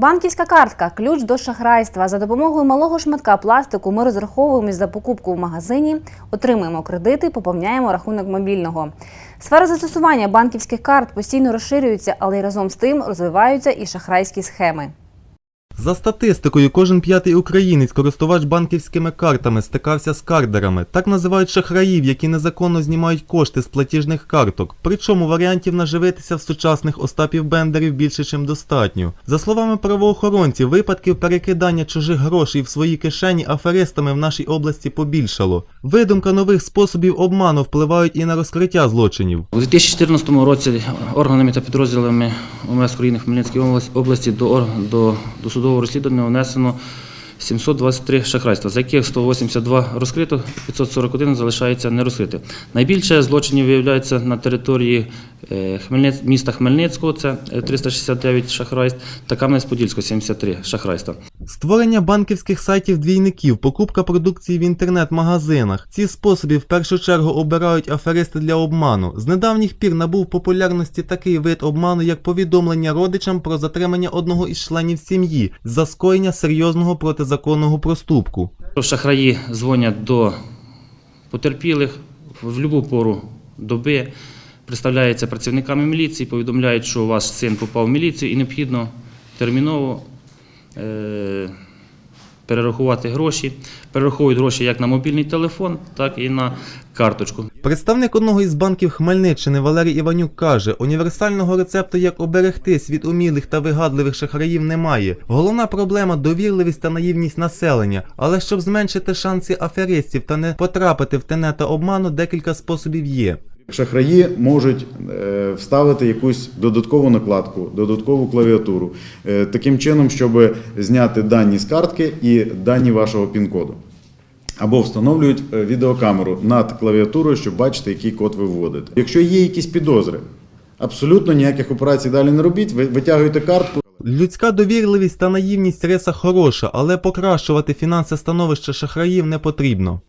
Банківська картка ключ до шахрайства. За допомогою малого шматка пластику ми розраховуємось за покупку в магазині, отримуємо кредити, поповняємо рахунок мобільного. Сфера застосування банківських карт постійно розширюється, але й разом з тим розвиваються і шахрайські схеми. За статистикою, кожен п'ятий українець, користувач банківськими картами, стикався з кардерами. Так називають шахраїв, які незаконно знімають кошти з платіжних карток. Причому варіантів наживитися в сучасних Остапів Бендерів більше, чим достатньо. За словами правоохоронців, випадків перекидання чужих грошей в свої кишені аферистами в нашій області побільшало. Видумка нових способів обману впливають і на розкриття злочинів. У 2014 році органами та підрозділами ОМС України в Хмельницькій області- до, ор- до досудового розслідування внесено 723 шахрайства, з яких 182 розкрито, 541 залишається нерозкрите. Найбільше злочинів виявляється на території е, міста Хмельницького, це е, 369 шахрайств, та Кам'янець-Подільського 73 шахрайства. Створення банківських сайтів двійників, покупка продукції в інтернет-магазинах. Ці способи в першу чергу обирають аферисти для обману. З недавніх пір набув популярності такий вид обману, як повідомлення родичам про затримання одного із членів сім'ї за скоєння серйозного протизаконного проступку. Шахраї дзвонять до потерпілих в будь-яку пору доби, представляються працівниками міліції, повідомляють, що ваш син попав в міліцію і необхідно терміново е, перерахувати гроші. Перераховують гроші як на мобільний телефон, так і на карточку. Представник одного із банків Хмельниччини Валерій Іванюк каже, універсального рецепту, як оберегтись від умілих та вигадливих шахраїв, немає. Головна проблема довірливість та наївність населення. Але щоб зменшити шанси аферистів та не потрапити в тенета обману, декілька способів є. Шахраї можуть е, вставити якусь додаткову накладку, додаткову клавіатуру, е, таким чином, щоб зняти дані з картки і дані вашого пін-коду. Або встановлюють е, відеокамеру над клавіатурою, щоб бачити, який код ви вводите. Якщо є якісь підозри, абсолютно ніяких операцій далі не робіть, ви витягуєте картку. Людська довірливість та наївність риса хороша, але покращувати фінансове становище шахраїв не потрібно.